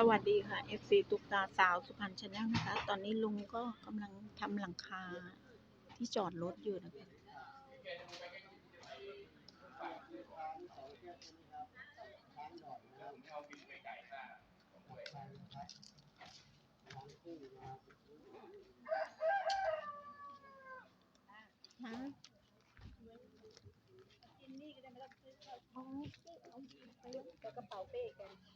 สวัสดีค่ะ FC ตุกตาสาวสุพรรณชาแนลนะคะ ตอนนี้ลุงก็กำลังทำหลังคาที่จอดรถอยู่นะคะกระเป๋าเป้กันรับเม็ดต่อ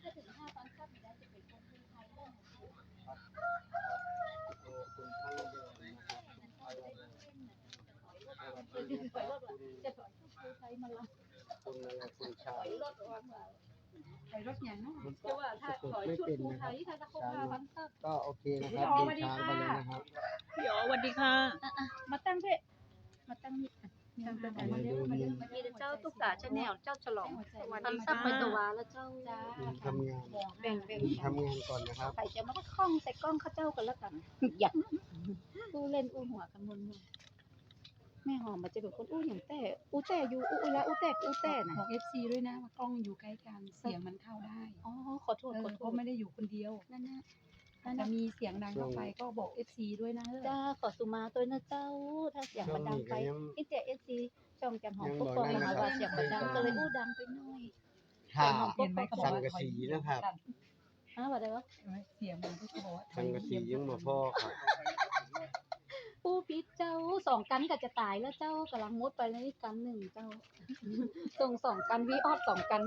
ถ้าถึงห้าตอนครับไม่ได้จะเป็นคนไทยเริ่ม คุณท่านเดินนะครับ จะถจะถอยคนไทยมาละคุณอะไรคุณชายยรถออกมาใส่รถอย่างนั้นมันจะว่าถ้าถอยชุดภูไทยถ้าจะครบห้าพันครับก็โอเคนะครับเดินทางไปเลยนะครับพี่อ๋อสวัสดีค่ะ มาตั้งเพ่มาตั้งนี่เป็นอะไรมาเดี๋ยวมาเดี๋ยวมาเดี๋ยวเจ้าตุ๊กตาชาแนลเจ้าฉลองพันซับไปตะวาแล้วเจ้าจ้าทำงานแบ่งแบ่งทำงานก่อนนะครับใครจะมาคล้องใส่กล้องข้าเจ้ากันแล้วกันอยากอู้เล่นอู้หัวกันมนม แม่หอมมันจะเป็นคนอู้อย่างแต่อู้แต่อยู่อู้ละอู้แต่อู้แต่บนะอกเอฟซีด้วยนะว่ากล้องอยู่ใกล้กันเสียงมันเข้าได้อ๋อขอโทษเอขออโทก็ษไม่ได้อยู่คนเดียวนั่นนะนั่นจะนะมีเสียงดังเข้าไปก็บอกเอฟซีด้วยนะเออจ้าขอสุมาตัวนะเจ้า ถ้าเสียงมันดังไปช่วงนี้ก็ยังอินเตอร์เอซีช่องจันหอมยังก็บอกฟองได้มานะครับว่าเสียงมันดังก็เลยอู้ดังไปหน่อยถ้าเห็นไหมเขาบอกสังว่ากะสีนะครับฮะว่าได้ปะเห็นไหมเสียงมันก็บอกว่าสังกะสียังมาพ่อครับ อู้พิษเจ้าสองกันก็จะตายแล้วเจ้ากำลังมุดไปในกันหนึ่งเจ้าส่งสองกันวิออดสองกัน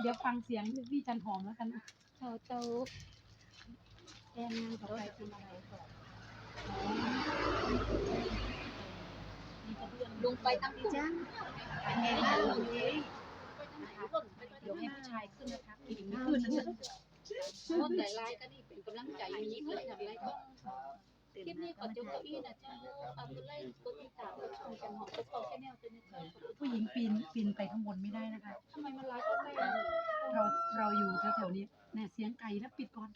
เดี๋ยวฟังเสียงพี่จันหอมแล้วกันนะเจ้าเจ้าแอนงานต่อไปทำอะไรก่อนลงไปตั้งที่จ้าเป็นไงบ้างเดี๋ยวให้ผู้ชายขึ้นนะคะผู้หญิงไม่ขึ้ขึ้นนนะนะรถหลายๆก็นี่เป็นกำลังใจอย่างนี้เลยอย่างไรก็ คลิปนี้ขอเจ้าเก้าอี้นะเจ้าเอาไปไล่กดติดตามกดชมกันหอมกดฟอลแชนแนลเป็นนะเจ้าผู้หญิงปีนปีนไปข้างบนไม่ได้นะคะ ทำไมมันไลฟ์ก็ไม่เราเราอยู่แถวๆนี้เนี่ยเสียงไก่แล้วปิดก่อน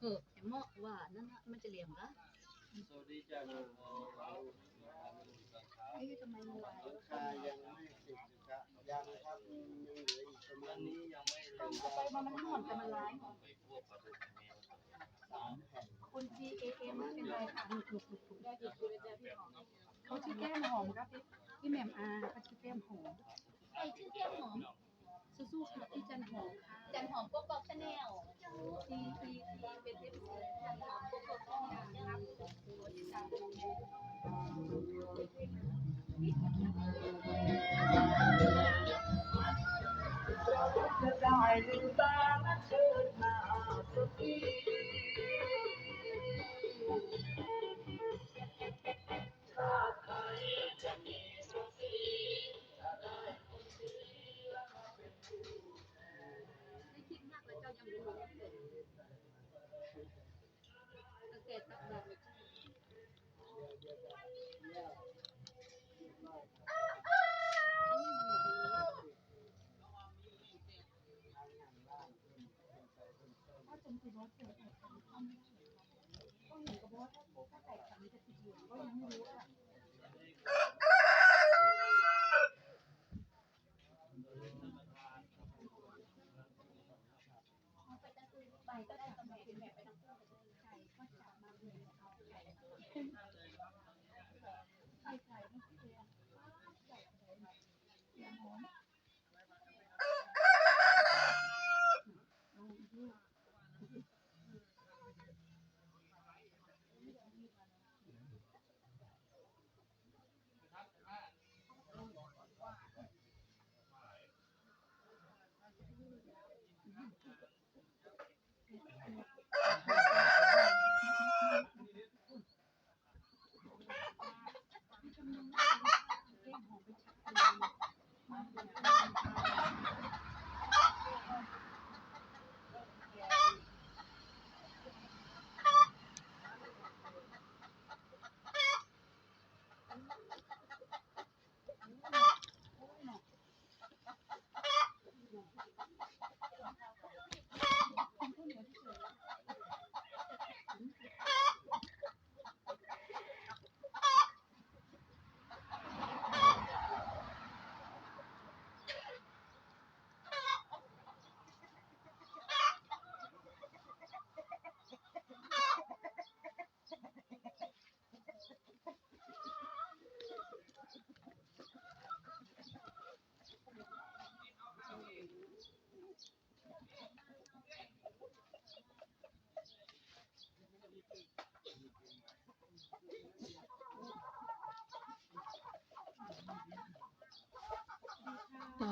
เออเห็นเหมาะว่านั่นน่ะมันจะเหลี่ยมละสวัสดีจ้าไอ้ทำไมมันไลฟ์ค่ายังไม่สิบนะครับยังครับยังเหลืออีกประมาวัณนนี้ยังไม่ลต้องงเข้าไปมามันหอนแต่มันไลฟ์ไปพวกกับแมว สามแผ่น คุณ G A M ไม่เป็นไรค่ะถูกถูกถูกถูได้ถูกถูกเลยจ้ะพี่หอมเขาชื่อแก้มหอมครับพี่พี่แหม่มอาเขาชื่อแก้มหอมไอ้ชื่อแก้มหอม สู้ๆค่ะพี่จันหอมค่ะจันหอมโก็บอกชาแนลทีทีทีเป็นเอฟซีจันหอมโก็บอกชาแนลนะครับตัวที่สามจะได้ลืมตาและเชิญมาสักที tá bom. Yeah.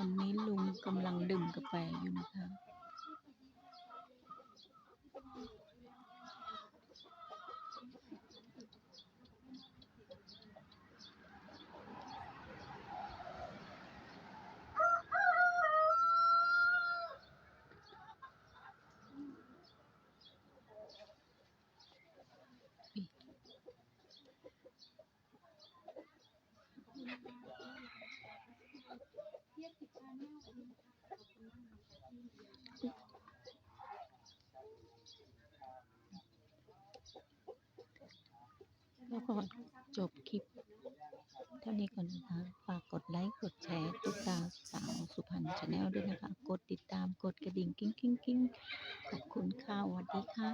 อนนี้ลุงกำลังดื่มกาแฟอยู่นะคะ ก็ขอจบคลิป เท่านี้ก่อนนะคะ ฝากกดไลค์ กดแชร์ตุ๊กตาสาวสุพรรณชาแนลด้วยนะคะ กดติดตาม กดกระดิ่งกิ้งกิ้งกิ้งขอบคุณค่ะสวัสดีค่ะ